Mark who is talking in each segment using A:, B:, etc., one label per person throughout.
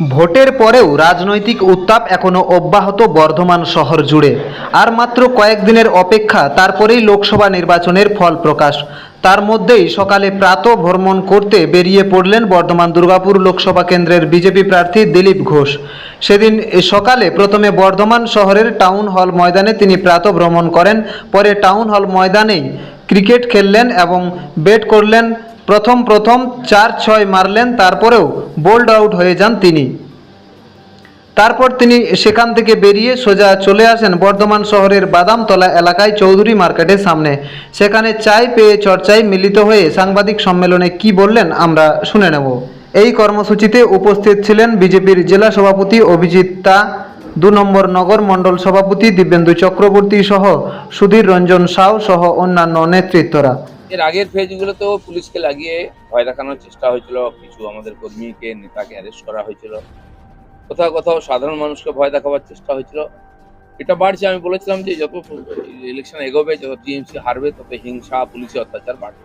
A: ভোটের পরেও রাজনৈতিক উত্তাপ এখনও অব্যাহত বর্ধমান শহর জুড়ে। আর মাত্র কয়েকদিনের অপেক্ষা তারপরেই লোকসভা নির্বাচনের ফল প্রকাশ। তার মধ্যেই সকালে প্রাত ভ্রমণ করতে বেরিয়ে পড়লেন বর্ধমান দুর্গাপুর লোকসভা কেন্দ্রের বিজেপি প্রার্থী দিলীপ ঘোষ। সেদিন সকালে প্রথমে বর্ধমান শহরের টাউন হল ময়দানে তিনি প্রাত ভ্রমণ করেন, পরে টাউন হল ময়দানেই ক্রিকেট খেললেন এবং বেট করলেন প্রথম প্রথম চার ছয় মারলেন, তারপরেও বোল্ড আউট হয়ে যান তিনি। তারপর তিনি সেখান থেকে বেরিয়ে সোজা চলে আসেন বর্ধমান শহরের বাদামতলা এলাকায় চৌধুরী মার্কেটের সামনে। সেখানে চাই পেয়ে চর্চায় মিলিত হয়ে সাংবাদিক সম্মেলনে কি বললেন আমরা শুনে নেব। এই কর্মসূচিতে উপস্থিত ছিলেন বিজেপির জেলা সভাপতি অভিজিৎ তা, দু নম্বর নগর মণ্ডল সভাপতি দিব্যেন্দু চক্রবর্তী সহ সুধীর রঞ্জন সাউ সহ অন্যান্য নেতৃত্বরা।
B: এর আগের ফেজগুলোতেও পুলিশকে লাগিয়ে ভয় দেখানোর চেষ্টা হয়েছিল। কিছু আমাদের কর্মীকে, নেতাকে অ্যারেস্ট করা হয়েছিল। কোথাও কোথাও সাধারণ মানুষকে ভয় দেখাবার চেষ্টা হয়েছিল। এটা বাড়ছে, আমি বলেছিলাম যে যত ইলেকশন এগোবে, যত টিএমসি হারবে, তত হিংসা, পুলিশি অত্যাচার বাড়বে।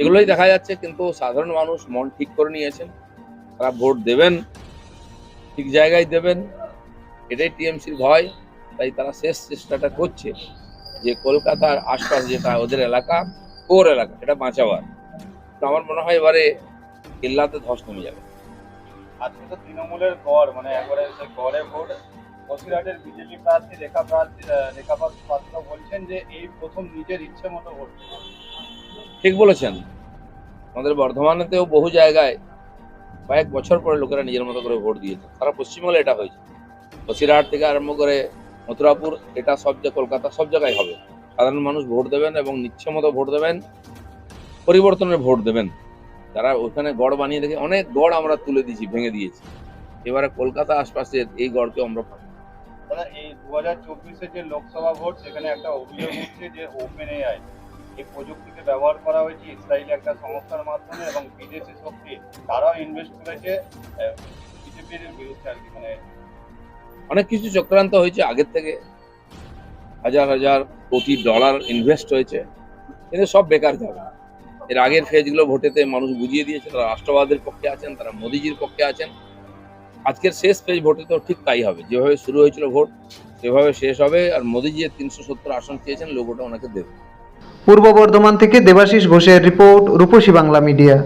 B: এগুলোই দেখা যাচ্ছে, কিন্তু সাধারণ মানুষ মন ঠিক করে নিয়েছেন। তারা ভোট দেবেন, ঠিক জায়গায় দেবেন। এটাই টিএমসির ভয়, তাই তারা শেষ চেষ্টাটা করছে। যে কলকাতার আশপাশ যেটা ওদের এলাকা কোর এলাকা এটা বাঁচাবার। তো আমার মনে হয় এবারে কেল্লাতে ধস নেমে যাবে।
C: আজকে তো তৃণমূলের গড় মানে একবারে সে গড়ে ভোট বসিরহাটের বিজেপি প্রার্থী রেখা প্রার্থী রেখা পাত্র বলছেন যে এই প্রথম নিজের ইচ্ছে মতো ভোট
B: ঠিক বলেছেন। আমাদের বর্ধমানেতেও বহু জায়গায় কয়েক বছর পরে লোকেরা নিজের মতো করে ভোট দিয়েছে। সারা পশ্চিমবঙ্গে এটা হয়েছে। বসিরহাট থেকে আরম্ভ করে মথুরাপুর এটা সব জায়গায় কলকাতা সব জায়গায় হবে। সাধারণ মানুষ ভোট দেবেন এবং নিচ্ছে মতো ভোট দেবেন পরিবর্তনের ভোট দেবেন। তারা ওখানে গড় বানিয়ে রেখে অনেক গড় আমরা তুলে দিয়েছি ভেঙে দিয়েছি। এবারে কলকাতা আশপাশের এই গড়কে আমরা পাবো।
C: দাদা এই দু হাজার চব্বিশে যে লোকসভা ভোট সেখানে একটা অভিযোগ যে ওপেন এআই এই প্রযুক্তিকে ব্যবহার করা হয়েছে ইসরায়েলি একটা সংস্থার মাধ্যমে এবং বিদেশি শক্তি তারাও ইনভেস্ট করেছে বিজেপির বিরুদ্ধে আর কি মানে
B: অনেক কিছু চক্রান্ত হয়েছে আগের থেকে। হাজার হাজার কোটি ডলার ইনভেস্ট হয়েছে। কিন্তু সব বেকার যাবে এর আগের ফেজগুলো ভোটেতে মানুষ বুঝিয়ে দিয়েছে, তারা রাষ্ট্রবাদের পক্ষে আছেন, তারা মোদিজির পক্ষে আছেন। আজকের শেষ ফেজ ভোটে তো ঠিক তাই হবে। যেভাবে শুরু হয়েছিল ভোট, সেভাবে শেষ হবে, আর মোদিজি তিনশো সত্তর আসন চেয়েছেন, লোকটা ওনাকে দেবে।
A: পূর্ব বর্ধমান থেকে দেবাশিস ঘোষের রিপোর্ট, রূপসী বাংলা মিডিয়া।